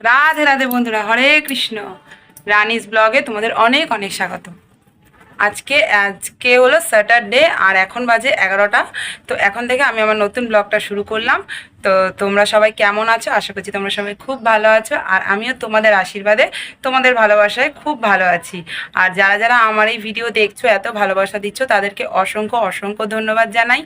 রাধে রাধে বন্ধুরা, হরে কৃষ্ণ। রানিস ব্লগে তোমাদের অনেক অনেক স্বাগত। আজকে আজকে হলো স্যাটারডে আর এখন বাজে এগারোটা। তো এখন থেকে আমি আমার নতুন ব্লগটা শুরু করলাম। তো তোমরা সবাই কেমন আছো? আশা করছি তোমরা সবাই খুব ভালো আছো। আর আমিও তোমাদের আশীর্বাদে তোমাদের ভালোবাসায় খুব ভালো আছি। আর যারা যারা আমার এই ভিডিও দেখছ, এত ভালোবাসা দিচ্ছ, তাদেরকে অসংখ্য অসংখ্য ধন্যবাদ জানাই।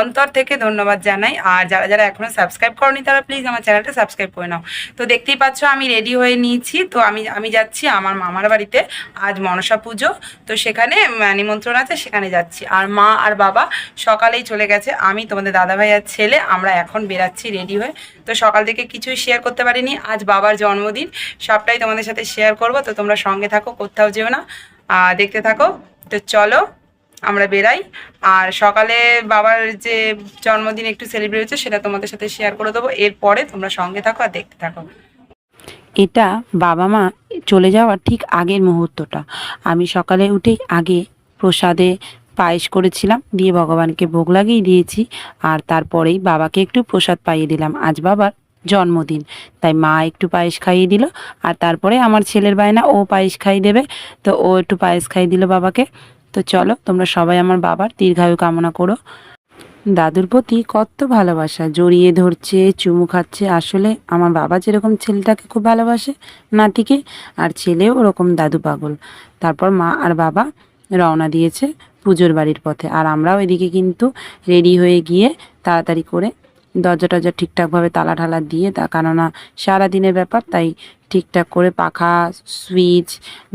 অন্তর থেকে ধন্যবাদ জানাই। আর যারা যারা এখনও সাবস্ক্রাইব করনি, তারা প্লিজ আমার চ্যানেলটা সাবস্ক্রাইব করে নাও। তো দেখতেই পাচ্ছ, আমি রেডি হয়ে নিয়েছি। তো আমি আমি যাচ্ছি আমার মামার বাড়িতে। আজ মনসা পুজো। তো সেখানে নিমন্ত্রণ আছে, সেখানে যাচ্ছি। আর মা আর বাবা সকালেই চলে গেছে। আমি তোমাদের দাদা ভাই আর ছেলে, আমরা এখন বেরাচ্ছি। রেডি হয়ে। তো সকাল থেকে কিছুই শেয়ার করতে পারিনি। আজ বাবার জন্মদিন, সবটাই তোমাদের সাথে শেয়ার করব। তো তোমরা সঙ্গে থাকো, কোথাও যেও না। দেখতে থাকো। তো চলো, আমরা বেরাই। আর সকালে বাবার যে জন্মদিন একটু সেলিব্রেট হচ্ছে সেটা তোমাদের সাথে শেয়ার করে দেবো। এরপরে তোমরা সঙ্গে থাকো আর দেখতে থাকো। এটা বাবা মা চলে যাওয়ার ঠিক আগের মুহূর্তটা। আমি সকালে উঠেই আগে প্রসাদে পায়েস করেছিলাম। দিয়ে ভগবানকে ভোগ লাগিয়ে দিয়েছি। আর তারপরেই বাবাকে একটু প্রসাদ পাইয়ে দিলাম। আজ বাবার জন্মদিন। তাই মা একটু পায়েস খাইয়ে দিল। আর তারপরে আমার ছেলের বায়না, ও পায়েস খাইয়ে দেবে। তো ও একটু পায়েস খাইয়ে দিল বাবাকে। তো চলো, তোমরা সবাই আমার বাবার দীর্ঘায়ু কামনা করো। দাদুর প্রতি কত ভালোবাসা। জড়িয়ে ধরছে, চুমু খাচ্ছে। আসলে আমার বাবা যেরকম ছেলেটাকে খুব ভালোবাসে, নাতিকে, আর ছেলেও ওরকম দাদু পাগল। তারপর মা আর বাবা রওনা দিয়েছে। পুজোর বাড়ির পথে। আর আমরাও এদিকে কিন্তু রেডি হয়ে গিয়ে তাড়াতাড়ি করে দরজা টরজা ঠিকঠাকভাবে তালা ঢালা দিয়ে তা কেননা সারাদিনের ব্যাপার, তাই ঠিকঠাক করে পাখা, সুইচ,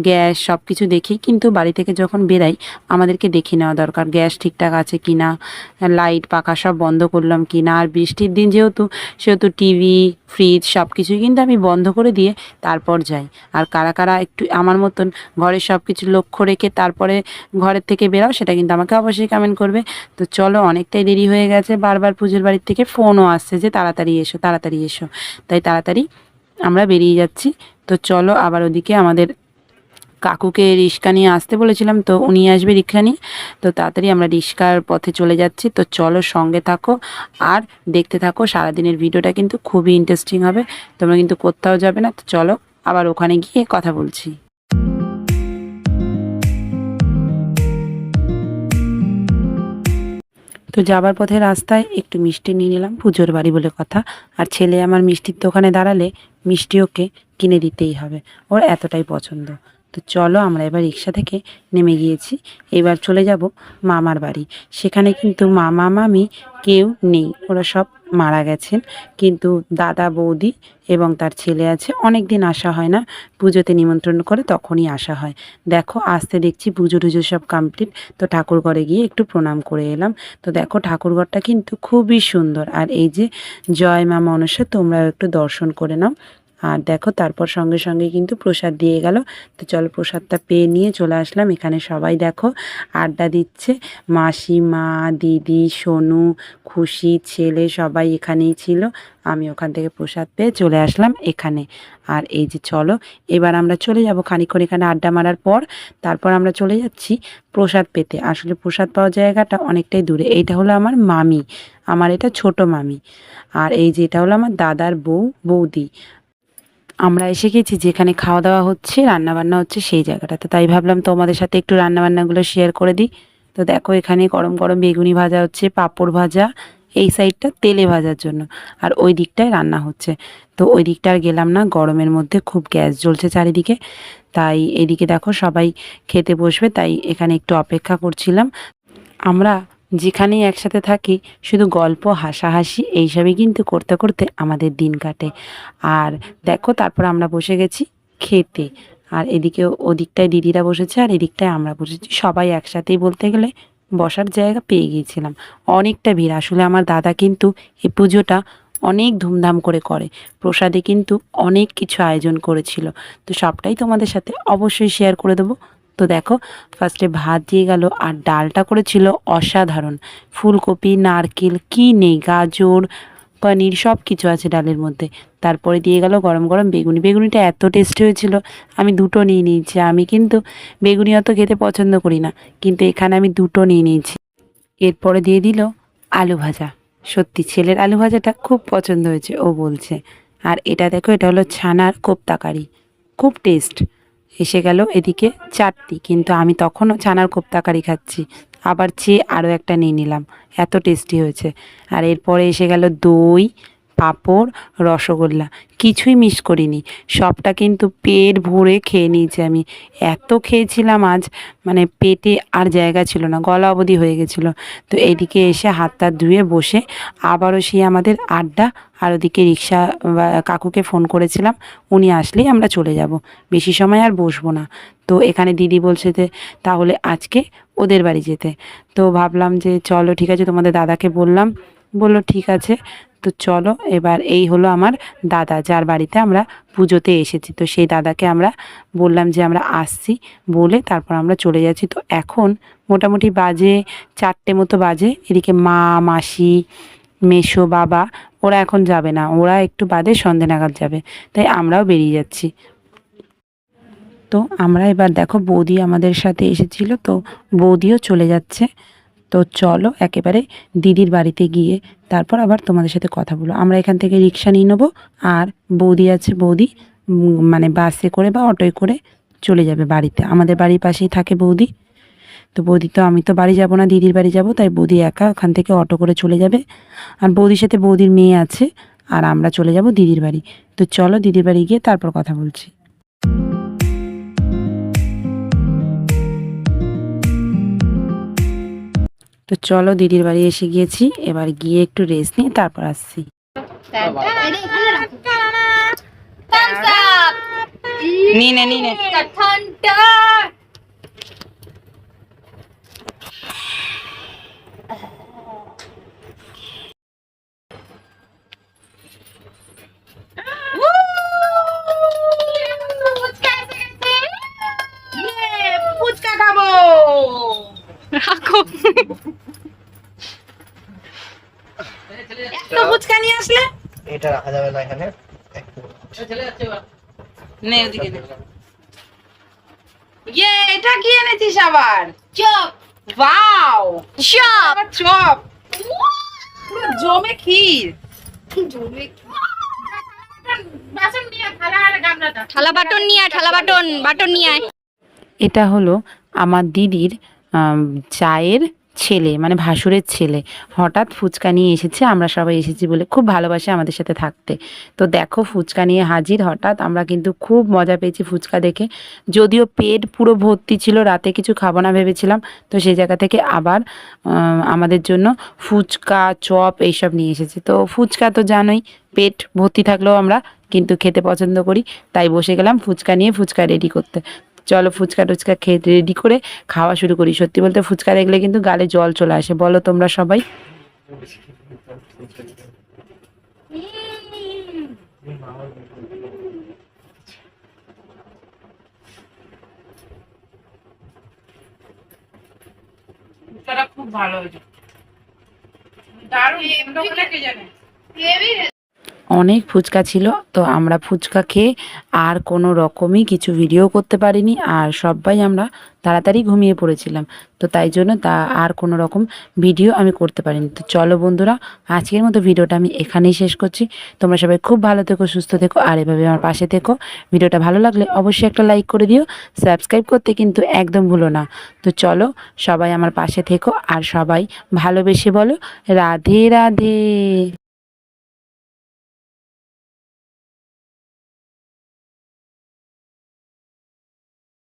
গ্যাস সব কিছু দেখি। কিন্তু বাড়ি থেকে যখন বেরাই, আমাদেরকে দেখে নেওয়া দরকার, গ্যাস ঠিকঠাক আছে কি না লাইট, পাখা সব বন্ধ করলাম কি না আর বৃষ্টির দিন যেহেতু, সেহেতু টিভি, ফ্রিজ সব কিছুই কিন্তু আমি বন্ধ করে দিয়ে তারপর যাই। আর কারা কারা একটু আমার মতন ঘরের সব কিছু লক্ষ্য রেখে তারপরে ঘরের থেকে বেরাও, সেটা কিন্তু আমাকে অবশ্যই কমেন্ট করবে। তো চলো, অনেকটাই দেরি হয়ে গেছে। বারবার পুজোর বাড়ির থেকে ফোনও আসছে যে তাড়াতাড়ি এসো তাড়াতাড়ি এসো। তাই তাড়াতাড়ি আমরা বেরিয়ে যাচ্ছি। তো চলো আবার ওদিকে আমাদের কাকুকে রিক্সা নিয়ে আসতে বলেছিলাম, তো উনি আসবে রিক্সা নিয়ে। তো তাড়াতাড়ি আমরা রিক্সার পথে চলে যাচ্ছি। তো চলো সঙ্গে থাকো আর দেখতে থাকো, সারাদিনের ভিডিওটা কিন্তু খুবই ইন্টারেস্টিং হবে। তোমরা কিন্তু কোথাও যাবে না, তো চলো আবার ওখানে গিয়ে কথা বলছি। তো যাবার পথে রাস্তায় একটু মিষ্টি নিয়ে নিলাম, পুজোর বাড়ি বলে কথা। আর ছেলে আমার মিষ্টির দোকানে দাঁড়ালে মিষ্টি ওকে কিনে দিতেই হবে। ওর এতটাই পছন্দ। তো চলো আমরা এবার রিক্সা থেকে নেমে গিয়েছি। এবার চলে যাব মামার বাড়ি। সেখানে কিন্তু মামা, মামি কেউ নেই। ওরা সব মারা গেছেন। কিন্তু দাদা, বৌদি এবং তার ছেলে আছে। অনেক দিন আসা হয় না। পুজোতে নিমন্ত্রণ করে তখনই আসা হয়। দেখো, আসতে দেখছি পুজো টুজো সব কমপ্লিট তো ঠাকুরঘরে গিয়ে একটু প্রণাম করে এলাম। তো দেখো, ঠাকুরঘরটা কিন্তু খুবই সুন্দর। আর এই যে জয় মা মনসা, তোমরাও একটু দর্শন করে নাও। আর দেখো, তারপর সঙ্গে সঙ্গে কিন্তু প্রসাদ দিয়ে গেল। তো চলো প্রসাদটা পেয়ে নিয়ে চলে আসলাম। এখানে সবাই দেখো আড্ডা দিচ্ছে। মাসি, মা, দিদি, সোনু, খুশি, ছেলে সবাই এখানেই ছিল। আমি ওখান থেকে প্রসাদ পেয়ে চলে আসলাম এখানে। আর এই যে চলো, এবার আমরা চলে যাব খানিক্ষণ এখানে আড্ডা মারার পর। তারপর আমরা চলে যাচ্ছি প্রসাদ পেতে। আসলে প্রসাদ পাওয়ার জায়গাটা অনেকটাই দূরে। এইটা হলো আমার মামি। আমার এটা ছোট মামি। আর এই যে এটা হলো আমার দাদার বউ, বৌদি। আমরা এসে গেছি, যেখানে খাওয়া দাওয়া হচ্ছে রান্না বান্না হচ্ছে সেই জায়গাটাতে। তাই ভাবলাম তোমাদের সাথে একটু রান্না বান্নাগুলো শেয়ার করে দিই। তো দেখো, এখানে গরম গরম বেগুনি ভাজা হচ্ছে, পাঁপড় ভাজা, এই সাইডটা তেলে ভাজার জন্য। আর ওই দিকটায় রান্না হচ্ছে। তো ওই দিকটা আর গেলাম না, গরমের মধ্যে খুব গ্যাস জ্বলছে চারিদিকে। তাই এদিকে দেখো সবাই খেতে বসবে, তাই এখানে একটু অপেক্ষা করছিলাম। আমরা যেখানেই একসাথে থাকি, শুধু গল্প, হাসাহাসি এইসবই কিন্তু করতে করতে আমাদের দিন কাটে। আর দেখো, তারপর আমরা বসে গেছি খেতে। আর এদিকে ওদিকটায় দিদিরা বসেছে, আর এদিকটায় আমরা বসেছি। সবাই একসাথেই বলতে গেলে বসার জায়গা পেয়ে গিয়েছিলাম। অনেকটা ভিড়। আসলে আমার দাদা কিন্তু এই পুজোটা অনেক ধুমধাম করে করে। প্রসাদে কিন্তু অনেক কিছু আয়োজন করেছিল। তো সবটাই তোমাদের সাথে অবশ্যই শেয়ার করে দেবো। তো দেখো ফার্স্টে ভাত দিয়ে গেল আর ডালটা করেছিল অসাধারণ। ফুলকপি, নারকেল কি নেই গাজর, পনির সব কিছু আছে ডালের মধ্যে। তারপরে দিয়ে গেল গরম গরম বেগুনি। বেগুনিটা এত টেস্টি হয়েছিল, আমি দুটো নিয়ে নিয়েছি। আমি কিন্তু বেগুনি অত খেতে পছন্দ করি না, কিন্তু এখানে আমি দুটো নিয়ে নিয়েছি। এরপরে দিয়ে দিল আলু ভাজা। সত্যি, ছেলের আলু ভাজাটা খুব পছন্দ হয়েছে, ও বলছে। আর এটা দেখো, এটা হলো ছানার কোপ্তাকারি। খুব টেস্ট এসে গেল এদিকে চারটি। কিন্তু আমি তখনও ছানার কোপ্তাকারি খাচ্ছি। আবার চেয়ে আরও একটা নিয়ে নিলাম। এত টেস্টি হয়েছে। আর এরপরে এসে গেল দই পাঁপড়, রসগোল্লা, কিছুই মিস করিনি। সবটা কিন্তু পেট ভরে খেয়ে নিয়েছি আমি। এত খেয়েছিলাম আজ মানে পেটে আর জায়গা ছিল না, গলা অবধি হয়ে গেছিল। তো এদিকে এসে হাত টাত ধুয়ে বসে আবারও সেই আমাদের আড্ডা আর ওদিকে রিক্সা কাকুকে ফোন করেছিলাম, উনি আসলেই আমরা চলে যাব। বেশি সময় আর বসবো না। তো এখানে দিদি বলছে যে, তাহলে আজকে ওদের বাড়ি যেতে। তো ভাবলাম যে, চলো, ঠিক আছে, তোমাদের দাদাকে বললাম। বলল, ঠিক আছে, তো চলো, এবার এই হলো আমার দাদা, যার বাড়িতে আমরা পুজোতে এসেছি। তো সেই দাদাকে আমরা বললাম যে, আমরা আসছি। বলে তারপর আমরা চলে যাচ্ছি। তো এখন মোটামুটি বাজে চারটে মতো বাজে। এদিকে মা, মাসি, মেসো, বাবা, ওরা এখন যাবে না। ওরা একটু বাদে সন্ধে নাগাদ যাবে। তাই আমরাও বেরিয়ে যাচ্ছি। তো আমরা এবার দেখো, বৌদি আমাদের সাথে এসেছিল। তো বৌদিও চলে যাচ্ছে। তো চলো একেবারে দিদির বাড়িতে গিয়ে তারপর আবার তোমাদের সাথে কথা বলো। আমরা এখান থেকে রিক্সা নিয়ে নেব আর বৌদি আছে, বৌদি মানে বাসে করে বা অটোয় করে চলে যাবে বাড়িতে। আমাদের বাড়ির পাশেই থাকে বৌদি। তো বৌদি তো, আমি তো বাড়ি যাব না, দিদির বাড়ি যাব, তাই বৌদি একা ওখান থেকে অটো করে চলে যাবে। আর বৌদির সাথে বৌদির মেয়ে আছে, আর আমরা চলে যাব দিদির বাড়ি। তো চলো দিদির বাড়ি গিয়ে তারপর কথা বলছি। তো চলো দিদির বাড়ি এসে গিয়েছি এবার গিয়ে একটু রেস্ট নিয়ে তারপর আসছি। নে তো ফুচকা নিয়ে আসলে এটা রাখা যাবে না এখানে নে ওদিকে নে ইয়ে এটা কি এনেছিস আবার চপ ওয়াও চপ চপ পুরো জমে ক্ষীর থালা বাটন নিয়ে আয় থালা বাটন বাটন নিয়ে আয় এটা হলো আমার দিদির চায়ের ছেলে মানে ভাসুরের ছেলে। হঠাৎ ফুচকা নিয়ে এসেছে, আমরা সবাই এসেছি বলে খুব ভালোবাসে আমাদের সাথে থাকতে। তো দেখো, ফুচকা নিয়ে হাজির হঠাৎ আমরা কিন্তু খুব মজা পেয়েছি ফুচকা দেখে। যদিও পেট পুরো ভর্তি ছিল, রাতে কিছু খাব না ভেবেছিলাম। তো সেই জায়গা থেকে আবার আমাদের জন্য ফুচকা, চপ এইসব নিয়ে এসেছে। তো ফুচকা তো জানোই, পেট ভর্তি থাকলেও আমরা কিন্তু খেতে পছন্দ করি। তাই বসে গেলাম ফুচকা নিয়ে, ফুচকা রেডি করতে। চলো ফুচকা টুচকা খেয়ে রেডি করে খাওয়া শুরু করি। সত্যি বলতে ফুচকা দেখলে কিন্তু গালে জল চলে আসে। বলো তোমরা সবাই। খুব ভালো হয়েছে। দারুণ। কে জানে? অনেক ফুচকা ছিল, তো আমরা ফুচকা খেয়ে আর কোনো রকমই কিছু ভিডিও করতে পারিনি আর সবাই আমরা তাড়াতাড়ি ঘুমিয়ে পড়েছিলাম। তো তাই জন্য তা আর কোনো রকম ভিডিও আমি করতে পারিনি। তো চলো বন্ধুরা, আজকের মতো ভিডিওটা আমি এখানেই শেষ করছি। তোমরা সবাই খুব ভালো থেকো, সুস্থ থেকো আর এভাবে আমার পাশে থেকো। ভিডিওটা ভালো লাগলে অবশ্যই একটা লাইক করে দিও। সাবস্ক্রাইব করতে কিন্তু একদম ভুলো না। তো চলো সবাই আমার পাশে থেকো আর সবাই ভালোবেসে বলো। রাধে রাধে।